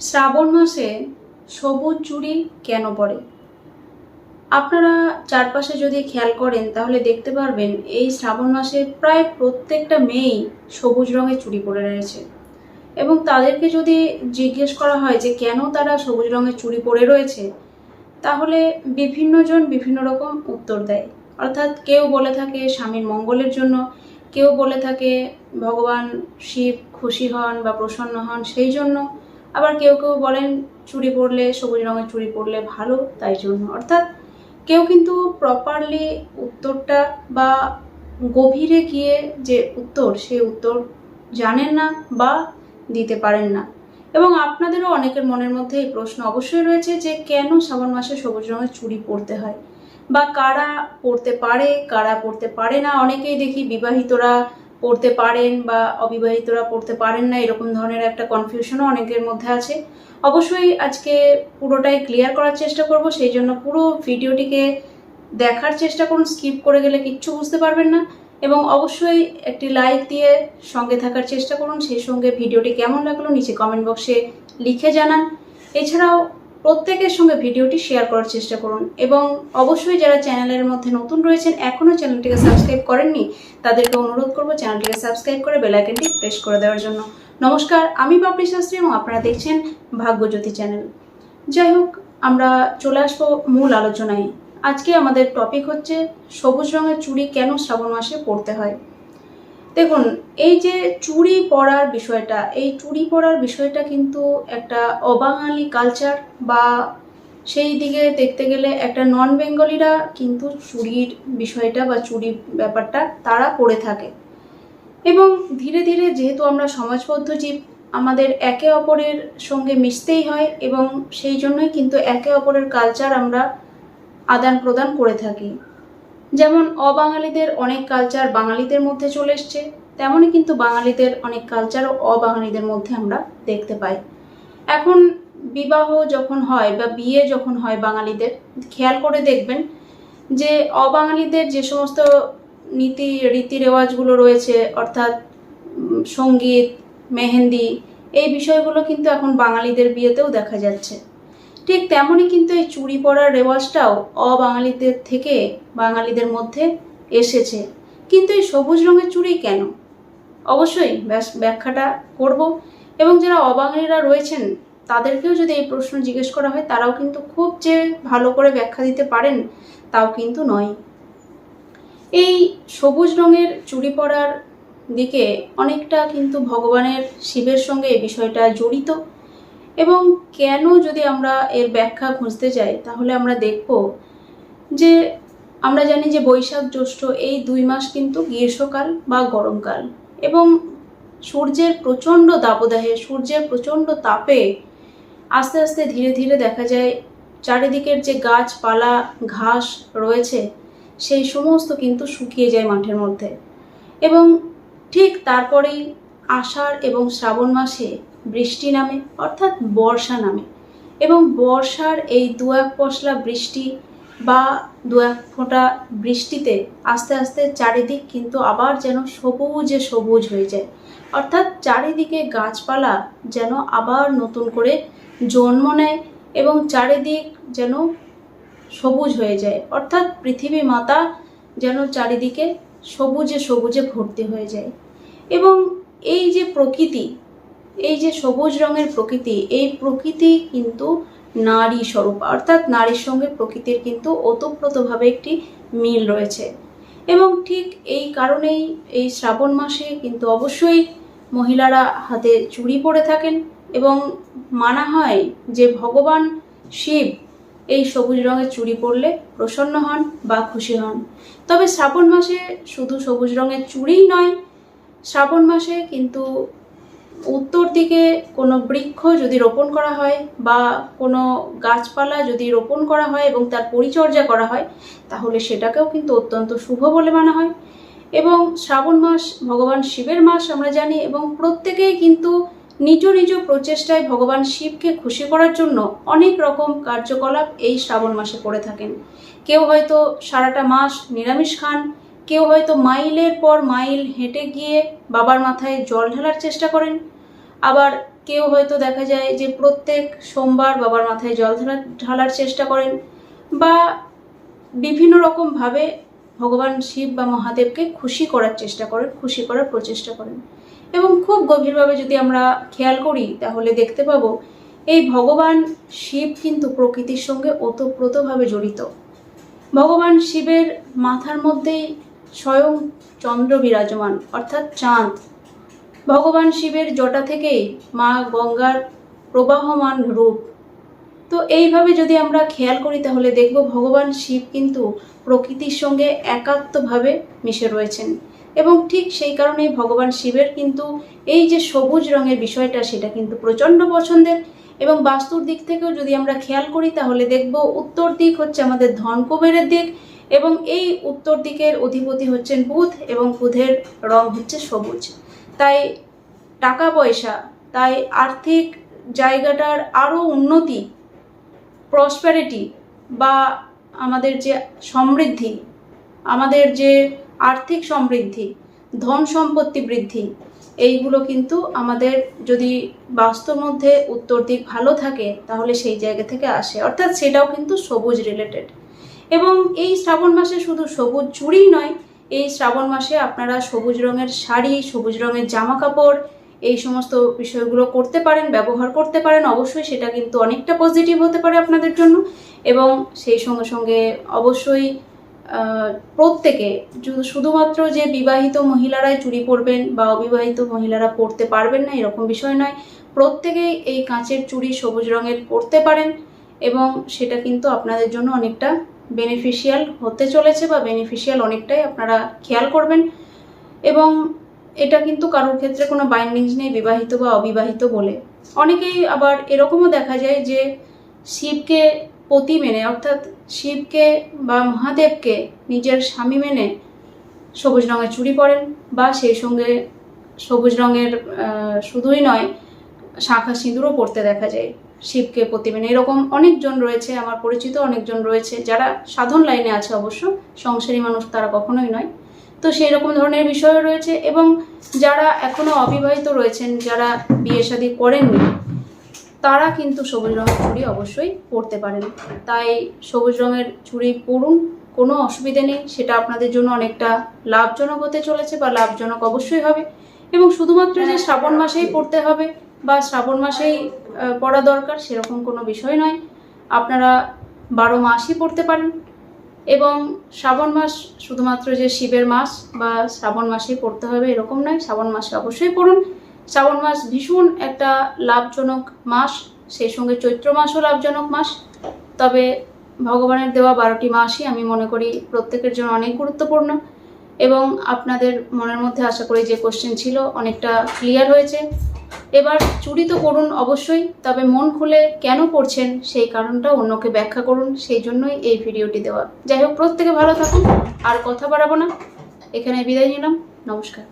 শ্রাবণ মাসে সবুজ চুড়ি কেন পড়ে আপনারা চারপাশে যদি খেয়াল করেন, তাহলে দেখতে পারবেন এই শ্রাবণ মাসে প্রায় প্রত্যেকটা মেয়েই সবুজ রঙের চুড়ি পরে রয়েছে। এবং তাদেরকে যদি জিজ্ঞেস করা হয় যে কেন তারা সবুজ রঙের চুড়ি পরে রয়েছে, তাহলে বিভিন্নজন বিভিন্ন রকম উত্তর দেয়। অর্থাৎ কেউ বলে থাকে স্বামীর মঙ্গলের জন্য, কেউ বলে থাকে ভগবান শিব খুশি হন বা প্রসন্ন হন সেই জন্য আবার কেউ কেউ বলেন চুড়ি পরলে, সবুজ রঙের চুড়ি পরলে ভালো, তাই জন্য। অর্থাৎ কেউ কিন্তু প্রপারলি উত্তরটা বা গভীরে গিয়ে যে উত্তর সেই উত্তর জানেন না বা দিতে পারেন না। এবং আপনাদেরও অনেকের মনের মধ্যে এই প্রশ্ন অবশ্যই রয়েছে যে কেন শ্রাবণ মাসে সবুজ রঙের চুড়ি পরতে হয়? বা কারা পরতে পারে, কারা পরতে পারে না? অনেকেই দেখি বিবাহিতরা পড়তে পারেন বা অবিবাহিতরা পড়তে পারেন না, এরকম ধরনের একটা কনফিউশনও অনেকের মধ্যে আছে। অবশ্যই আজকে পুরোটাই ক্লিয়ার করার চেষ্টা করব, সেই জন্য পুরো ভিডিওটিকে দেখার চেষ্টা করুন স্কিপ করে গেলে কিচ্ছু বুঝতে পারবেন না এবং অবশ্যই একটি লাইক দিয়ে সঙ্গে থাকার চেষ্টা করুন, সেই সঙ্গে ভিডিওটি কেমন লাগল নিচে কমেন্ট বক্সে লিখে জানান। এছাড়াও প্রত্যেকের সঙ্গে ভিডিওটি শেয়ার করার চেষ্টা করুন। এবং অবশ্যই যারা চ্যানেলের মধ্যে নতুন রয়েছেন, এখনও চ্যানেলটিকে সাবস্ক্রাইব করেননি, তাদেরকে অনুরোধ করব চ্যানেলটিকে সাবস্ক্রাইব করে বেলাইকনটি প্রেস করে দেওয়ার জন্য। নমস্কার, আমি বাপলি শাস্ত্রী এবং আপনারা দেখছেন ভাগ্যজ্যোতি চ্যানেল। যাই হোক, আমরা চলে আসব মূল আলোচনায়। আজকে আমাদের টপিক হচ্ছে সবুজ রঙের চুড়ি কেন শ্রাবণ মাসে পরতে হয়। দেখুন, এই যে চুরি পরার বিষয়টা, এই চুরি পরার বিষয়টা কিন্তু একটা অবাঙালি কালচার বা সেই দিকে দেখতে গেলে একটা নন বেঙ্গলিরা কিন্তু চুরির বিষয়টা বা চুড়ি ব্যাপারটা তারা পড়ে থাকে। এবং ধীরে ধীরে যেহেতু আমরা সমাজবদ্ধ জীব, আমাদের একে অপরের সঙ্গে মিশতেই হয় এবং সেই জন্যই কিন্তু একে অপরের কালচার আমরা আদান প্রদান করে থাকি। যেমন অবাঙালিদের অনেক কালচার বাঙালিদের মধ্যে চলে এসছে, তেমনই কিন্তু বাঙালিদের অনেক কালচারও অবাঙালিদের মধ্যে আমরা দেখতে পাই। এখন বিবাহ যখন হয় বা বিয়ে যখন হয় বাঙালিদের, খেয়াল করে দেখবেন যে অবাঙালিদের যে সমস্ত নীতি, রীতি রেওয়াজগুলো রয়েছে, অর্থাৎ সংগীত, মেহেন্দি, এই বিষয়গুলো কিন্তু এখন বাঙালিদের বিয়েতেও দেখা যাচ্ছে। ঠিক তেমনই কিন্তু এই চুড়ি পরার রেওয়াজটাও অবাঙালিদের থেকে বাঙালিদের মধ্যে এসেছে। কিন্তু এই সবুজ রঙের চুড়ি কেন? অবশ্যই ব্যাখ্যাটা করব এবং যারা অবাঙালিরা রয়েছেন, তাদেরকেও যদি এই প্রশ্ন জিজ্ঞেস করা হয়, তারাও কিন্তু খুব যে ভালো করে ব্যাখ্যা দিতে পারেন, তাও কিন্তু নয়। এই সবুজ রঙের চুড়ি পরার দিকে অনেকটা কিন্তু ভগবানের শিবের সঙ্গে এই বিষয়টা জড়িত। এবং কেন যদি আমরা এর ব্যাখ্যা খুঁজতে যাই, তাহলে আমরা দেখব যে আমরা জানি যে বৈশাখ জ্যৈষ্ঠ এই দুই মাস কিন্তু গ্রীষ্মকাল বা গরমকাল। এবং সূর্যের প্রচণ্ড দাবদাহে, সূর্যের প্রচণ্ড তাপে আস্তে আস্তে ধীরে ধীরে দেখা যায় চারিদিকের যে গাছপালা, ঘাস রয়েছে, সেই সমস্ত কিন্তু শুকিয়ে যায় মাঠের মধ্যে। এবং ঠিক তারপরেই আষাঢ় এবং শ্রাবণ মাসে বৃষ্টি নামে, অর্থাৎ বর্ষা নামে। এবং বর্ষার এই দু এক পশলা বৃষ্টি বা দু এক ফোঁটা বৃষ্টিতে আস্তে আস্তে চারিদিক কিন্তু আবার যেন সবুজে সবুজ হয়ে যায়। অর্থাৎ চারিদিকে গাছপালা যেন আবার নতুন করে জন্ম নেয় এবং চারিদিক যেন সবুজ হয়ে যায়। অর্থাৎ পৃথিবী মাতা যেন চারিদিকে সবুজে সবুজে ভর্তি হয়ে যায়। এবং এই যে প্রকৃতি, এই যে সবুজ রঙের প্রকৃতি, এই প্রকৃতি কিন্তু নারী স্বরূপ। অর্থাৎ নারীর সঙ্গে প্রকৃতির কিন্তু ওতপ্রোতভাবে একটি মিল রয়েছে। এবং ঠিক এই কারণেই এই শ্রাবণ মাসে কিন্তু অবশ্যই মহিলারা হাতে চুড়ি পরে থাকেন এবং মানা হয় যে ভগবান শিব এই সবুজ রঙের চুড়ি পরলে প্রসন্ন হন বা খুশি হন। তবে শ্রাবণ মাসে শুধু সবুজ রঙের চুড়িই নয় শ্রাবণ মাসে কিন্তু উত্তর দিকে কোনো বৃক্ষ যদি রোপণ করা হয় বা কোনো গাছপালা যদি রোপণ করা হয় এবং তার পরিচর্যা করা হয়, তাহলে সেটাকেও কিন্তু অত্যন্ত শুভ বলে মানা হয়। এবং শ্রাবণ মাস ভগবান শিবের মাস আমরা জানি এবং প্রত্যেকেই কিন্তু নিজ নিজ প্রচেষ্টায় ভগবান শিবকে খুশি করার জন্য অনেক রকম কার্যকলাপ এই শ্রাবণ মাসে করে থাকেন। কেউ হয়তো সারাটা মাস নিরামিষ খান কেউ হয়তো মাইলের পর মাইল হেঁটে গিয়ে বাবার মাথায় জল ঢালার চেষ্টা করেন। আবার কেউ হয়তো দেখা যায় যে প্রত্যেক সোমবার বাবার মাথায় জল ঢালা- ঢালার চেষ্টা করেন বা বিভিন্ন রকমভাবে ভগবান শিব বা মহাদেবকে খুশি করার চেষ্টা করেন, খুশি করার প্রচেষ্টা করেন। এবং খুব গভীরভাবে যদি আমরা খেয়াল করি, তাহলে দেখতে পাবো এই ভগবান শিব কিন্তু প্রকৃতির সঙ্গে ওতপ্রোতভাবে জড়িত। ভগবান শিবের মাথার মধ্যেই স্বয়ং চন্দ্র বিরাজমান, অর্থাৎ চাঁদ। ভগবান শিবের জটা থেকেই মা গঙ্গার প্রবাহমান রূপ। তো এইভাবে যদি আমরা খেয়াল করি, তাহলে দেখব ভগবান শিব কিন্তু প্রকৃতির সঙ্গে একাত্মভাবে মিশে রয়েছেন। এবং ঠিক সেই কারণেই ভগবান শিবের কিন্তু এই যে সবুজ রঙের বিষয়টা, সেটা কিন্তু প্রচণ্ড পছন্দের। এবং বাস্তুর দিক থেকেও যদি আমরা খেয়াল করি, তাহলে দেখব উত্তর দিক হচ্ছে আমাদের ধন কুবেরের দিক এবং এই উত্তর দিকের অধিপতি হচ্ছেন বুধ এবং বুধের রং হচ্ছে সবুজ। তাই টাকা পয়সা, তাই আর্থিক জায়গাটার আরও উন্নতি প্রসপ্যারিটি বা আমাদের যে সমৃদ্ধি, আমাদের যে আর্থিক সমৃদ্ধি, ধন সম্পত্তি বৃদ্ধি, এইগুলো কিন্তু আমাদের যদি বাস্তব মধ্যে উত্তর দিক ভালো থাকে, তাহলে সেই জায়গা থেকে আসে। অর্থাৎ সেটাও কিন্তু সবুজ রিলেটেড এবং এই শ্রাবণ মাসে শুধু সবুজ চুড়ি নয়, এই শ্রাবণ মাসে আপনারা সবুজ রঙের শাড়ি, সবুজ রঙের জামা কাপড় এই সমস্ত বিষয়গুলো করতে পারেন, ব্যবহার করতে পারেন। অবশ্যই সেটা কিন্তু অনেকটা পজিটিভ হতে পারে আপনাদের জন্য এবং সেই সঙ্গে সঙ্গে অবশ্যই প্রত্যেকে শুধুমাত্র যে বিবাহিত মহিলারাই চুড়ি পরবেন বা অবিবাহিত মহিলারা পরতে পারবেন না, এরকম বিষয় নয়। প্রত্যেকেই এই কাঁচের চুড়ি সবুজ রঙের পরতে পারেন এবং সেটা কিন্তু আপনাদের জন্য অনেকটা বেনিফিশিয়াল হতে চলেছে বা বেনিফিশিয়াল অনেকটাই আপনারা খেয়াল করবেন। এবং এটা কিন্তু কারোর ক্ষেত্রে কোনো বাইন্ডিংস নেই, বিবাহিত বা অবিবাহিত বলে। অনেকেই আবার এরকমও দেখা যায় যে শিবকে পতি মেনে, অর্থাৎ শিবকে বা মহাদেবকে নিজের স্বামী মেনে সবুজ রঙের চুড়ি পরেন বা সেই সঙ্গে সবুজ রঙের শুধুই নয়, শাঁখা সিঁদুরও পরতে দেখা যায়। শিবকে পতি মেনে এরকম অনেকজন রয়েছে আমার পরিচিত অনেকজন রয়েছে যারা সাধন লাইনে আছে অবশ্য সংসারী মানুষ তারা কখনোই নয়। তো সেই রকম ধরনের বিষয়ও রয়েছে এবং যারা এখনও অবিবাহিত রয়েছেন যারা বিয়ে শাদী করেননি তারা কিন্তু সবুজ রঙের চুড়ি অবশ্যই পরতে পারেন। তাই সবুজ রঙের চুড়ি পরুন কোনো অসুবিধে নেই সেটা আপনাদের জন্য অনেকটা লাভজনক হতে চলেছে বা লাভজনক অবশ্যই হবে। এবং শুধুমাত্র যে শ্রাবণ মাসেই পড়তে হবে বা শ্রাবণ মাসেই পড়া দরকার সেরকম কোনো বিষয় নয়। আপনারা বারো মাসই পড়তে পারেন এবং শ্রাবণ মাস শুধুমাত্র যে শিবের মাস বা শ্রাবণ মাসেই পড়তে হবে এরকম নয়, শ্রাবণ মাসে অবশ্যই পড়ুন। শ্রাবণ মাস ভীষণ একটা লাভজনক মাস, সেই সঙ্গে চৈত্র মাসও লাভজনক মাস। তবে ভগবানের দেওয়া বারোটি মাসই আমি মনে করি প্রত্যেকের জন্য অনেক গুরুত্বপূর্ণ এবং আপনাদের মনের মধ্যে আশা করি যে কোশ্চেন ছিল অনেকটা ক্লিয়ার হয়েছে। এবার চুরি তো করুন অবশ্যই, তবে মন খুলে কেন করছেন সেই কারণটা অন্যকে ব্যাখ্যা করুন, সেই জন্যই এই ভিডিওটি দেওয়া। যাই হোক, প্রত্যেকে ভালো থাকুন, আর কথা বাড়াবো না। এখানে বিদায় নিলাম, নমস্কার।